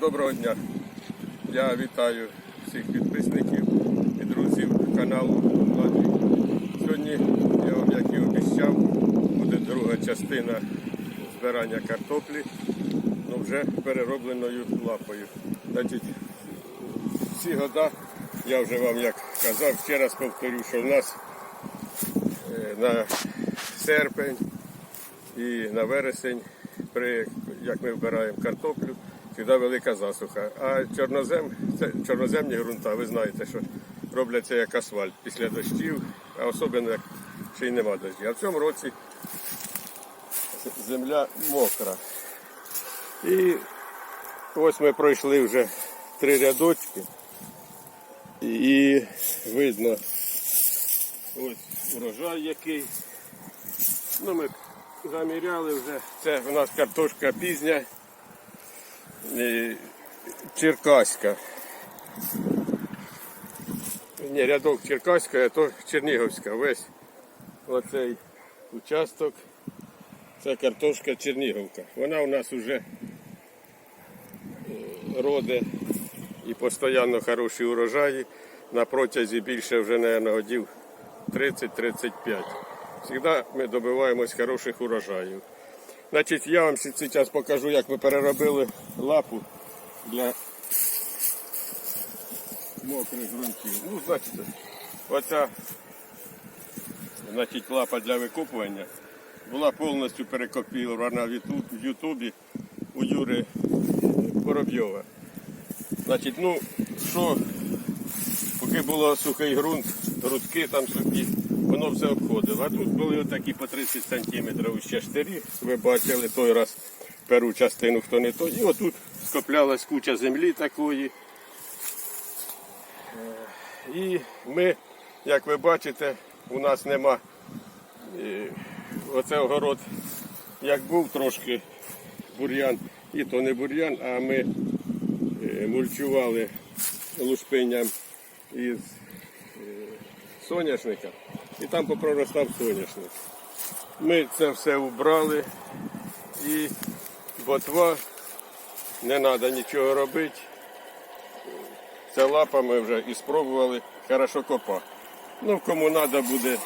Доброго дня. Я вітаю всіх підписників і друзів каналу Латвії. Сьогодні я вам, як і обіцяв, буде друга частина збирання картоплі, ну вже переробленою лапою. Значить, всі года, я вже вам як казав, ще раз повторю, що в нас е, на серпень і на вересень, як ми вбираємо картоплю, завжди велика засуха. А чорнозем, це чорноземні ґрунта, ви знаєте, що робляться як асфальт після дощів, а особливо ще й нема дощів. А в цьому році земля мокра. І ось ми пройшли вже три рядочки. І видно ось урожай який. Ну, ми заміряли вже. Це у нас картошка пізня. Е, Черкаська. Ні, рядок Черкаська, а то Чернігівська. Весь оцей участок. Це картошка Чернігівка. Вона у нас вже роде і постійно хороші урожаї. На протязі більше вже, мабуть, годів 30-35. Завжди ми добиваємось хороших урожаїв. Значить, я вам зараз покажу, як ми переробили лапу для мокрих ґрунтів. Ну, значить, оця значить, лапа для викопування була повністю перекопірована в Ютубі у Юри Воробйова. Значить, ну, що, поки було сухий ґрунт, грудки там сухі, воно все обходило. А тут були отакі по 30 сантиметрів ще штирі, ви бачили той раз першу частину, хто не той. І отут скоплялась куча землі такої. Е, І ми, як ви бачите, у нас нема е, оце огород, як був трошки бур'ян, і то не бур'ян, а ми е, мульчували лушпинням із соняшника, і там попроростав соняшник. Ми це все убрали і ботва не треба нічого робити. Це лапа ми вже і спробували, хорошо копа. Ну, кому треба буде е,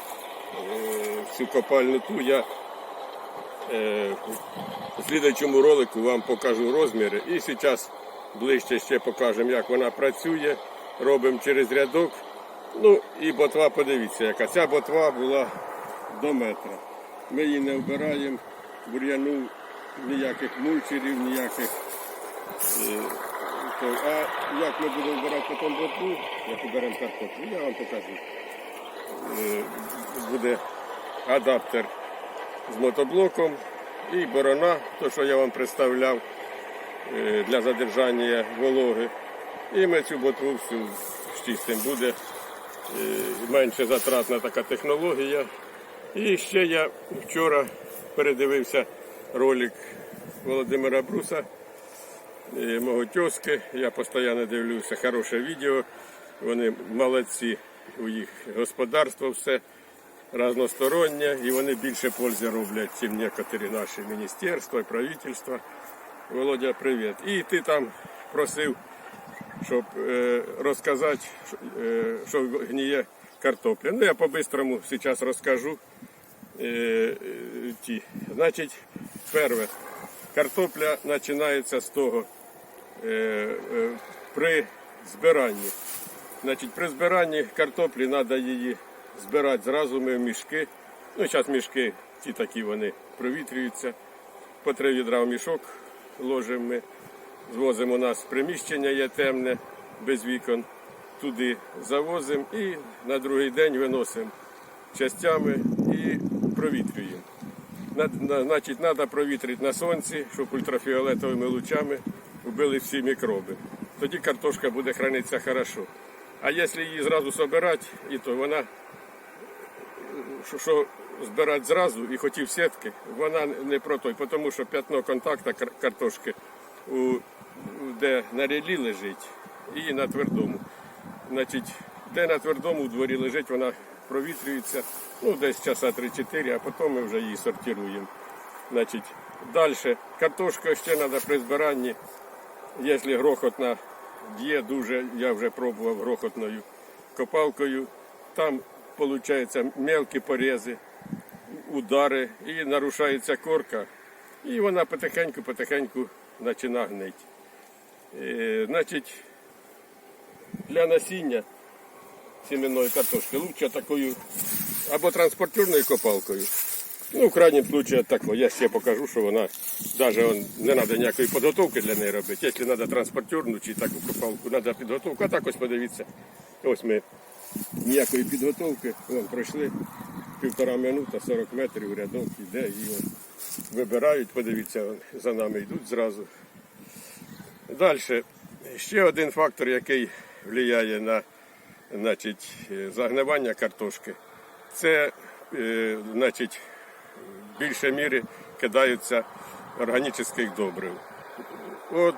всю копальну ту, я е, у слідуючому ролику вам покажу розміри. І зараз ближче ще покажемо, як вона працює. Робимо через рядок. Ну і ботва, подивіться, яка. Ця ботва була до метра. Ми її не вбираємо, бур'яну, ніяких мульчерів, ніяких. е, А як ми будемо вбирати потім ботву, як уберемо картоплю, я вам покажу. Е, Буде адаптер з мотоблоком і борона, то що я вам представляв е, для задержання вологи. І ми цю ботву всю чистимо. Буде менше затратна така технологія. І ще я вчора передивився ролик Володимира Бруса, е, мого тьоски. Я постійно дивлюся, хороше відео. Вони молодці у їх господарство все разностороннє, і вони більше пользи роблять, ніж некоторі наші міністерства і правительства. Володя, привіт. І ти там просив, щоб е, розказати, е, що гніє картопля. Ну, я по-бистрому зараз розкажу. Е, е, ті. Значить, перше, картопля починається з того е, е, при збиранні. Значить, при збиранні картоплі треба її збирати зразу ми в мішки. Ну, зараз мішки, ті такі вони провітрюються. По три відра в мішок ложимо ми. Звозимо нас приміщення є темне, без вікон. Туди завозимо і на другий день виносимо частями і провітрюємо. На- на- Значить, треба провітрити на сонці, щоб ультрафіолетовими лучами вбили всі мікроби. Тоді картошка буде хранитися хорошо. А якщо її зразу збирати, то вона, що, збирати зразу і хотів сітки, вона не про той, тому що п'ятно контакту картошки, у- де на рілі лежить, і на твердому. Значить, де на твердому в дворі лежить, вона провітрюється, ну десь часа 3-4, а потім ми вже її сортируємо. Значить, далі картошка ще треба при збиранні якщо грохотна є дуже, я вже пробував грохотною копалкою, там виходить мелкі порези, удари і нарушається корка, і вона потихеньку-потихеньку починає гнити. Е, значить, для насіння семенної картошки лучше такою або транспортерною копалкою. Ну, в крайньому випадку так, я ще покажу, що вона навіть не треба ніякої підготовки для неї робити. Якщо треба транспортерну чи таку копалку, треба підготовку. А так ось подивіться. Ось ми ніякої підготовки, вон пройшли півтора минута, 40 метрів рядок іде і вибирають, подивіться, за нами йдуть зразу. Далі. Ще один фактор, який впливає на значить, загнивання картошки, це е, значить, в більшій мірі кидаються органічних добрив. От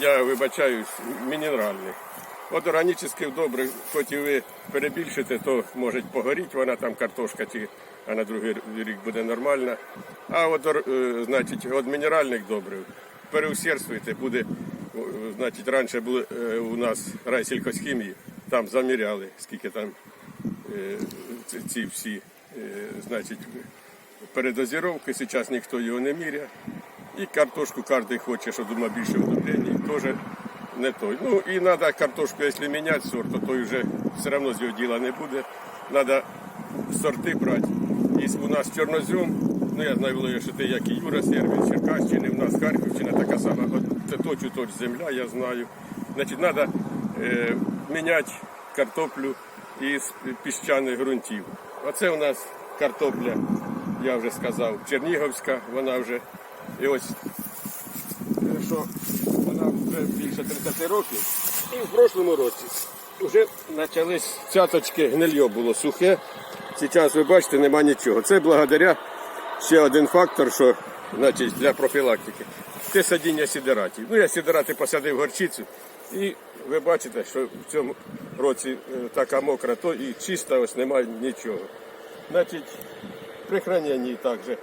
я вибачаюсь, мінеральних. От органічних добрив, хоч і ви перебільшите, то може погоріти вона там картошка, а на другий рік буде нормальна. А от, е, значить, від мінеральних добрив переусердствуйте, буде, значить, раніше були е, у нас райсількохімії, там заміряли, скільки там е, ці, всі, е, значить, передозіровки, зараз ніхто його не міряє. І картошку кожен хоче, що думає більше удобрення, теж не той. Ну і треба картошку, якщо міняти сорт, то той вже все одно з його діла не буде. Треба сорти брати. Є у нас чорнозем, ну я знаю, що ти як і Юра Сервін, Черкащини, у нас Харківщина така сама, це точу точ земля, я знаю. Значить, треба е, міняти картоплю із піщаних ґрунтів. Оце у нас картопля, я вже сказав, Чернігівська, вона вже. І ось е, що вона вже більше 30 років. І в прошлому році вже почались цяточки, гнильо було сухе. Зараз ви бачите, нема нічого. Це благодаря ще один фактор, що значить, для профілактики. Це садіння сідератів. Ну, я сідерати посадив горчицю, і ви бачите, що в цьому році е, така мокра, то і чиста, ось немає нічого. Значить, при храненні також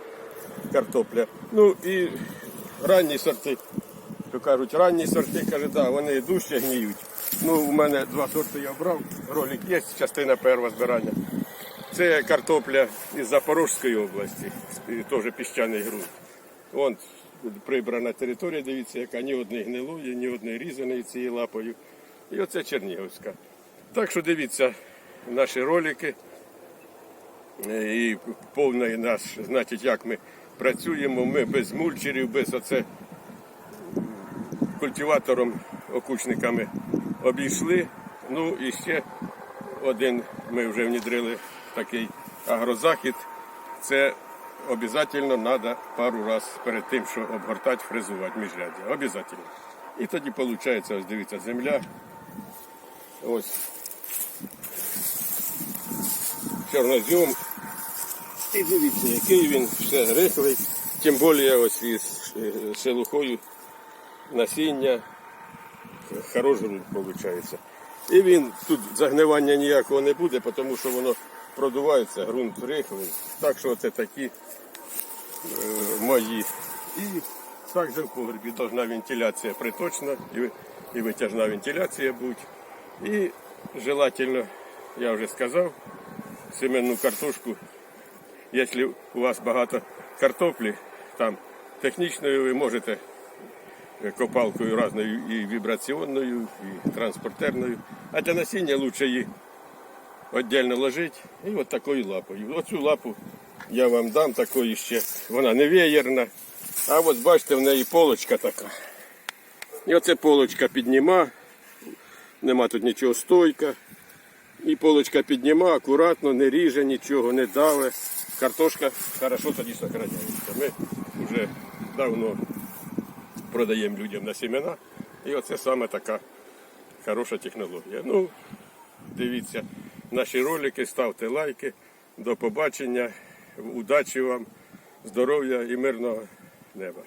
картопля. Ну і ранні сорти. То кажуть, ранні сорти, каже, да, вони дужче гніють. Ну, у мене два сорти я брав, ролик є, частина першого збирання. Це картопля із Запорізької області, теж піщаний ґрунт. Вон прибрана територія, дивіться, яка ні одної гнилої, ні одної різаної цією лапою. І оце Чернігівська. Так що дивіться наші ролики і повний наш, значить, як ми працюємо. Ми без мульчерів, без оце культиватором, окучниками обійшли. Ну і ще один ми вже внідрили такий агрозахід. Це обов'язково треба пару разів перед тим, що обгортати, фрезувати міжряддя. Обов'язково. І тоді виходить, ось дивіться, земля. Ось чорнозем. І дивіться, який він все рихлий, тим більше ось із е, шелухою насіння. Хороший виходить. І він тут загнивання ніякого не буде, тому що воно продувається, ґрунт рихлий. Так що це такі е, мої. І також в погребі повинна вентиляція приточна і, і витяжна вентиляція бути. І желательно, я вже сказав, семенну картошку Якщо у вас багато картоплі, там технічною ви можете копалкою різною і вібраційною, і транспортерною. А для насіння краще її віддільно ложити і от такою лапою. Оцю лапу я вам дам такої ще. Вона не веєрна. А от бачите, в неї полочка така. І оце полочка підніма. Нема тут нічого стойка. І полочка підніма, акуратно, не ріже нічого, не даве. Картошка хорошо тоді зберігається. Ми вже давно продаємо людям на семена. І оце саме така хороша технологія. Ну, дивіться наші ролики, ставте лайки. До побачення, удачі вам, здоров'я і мирного неба.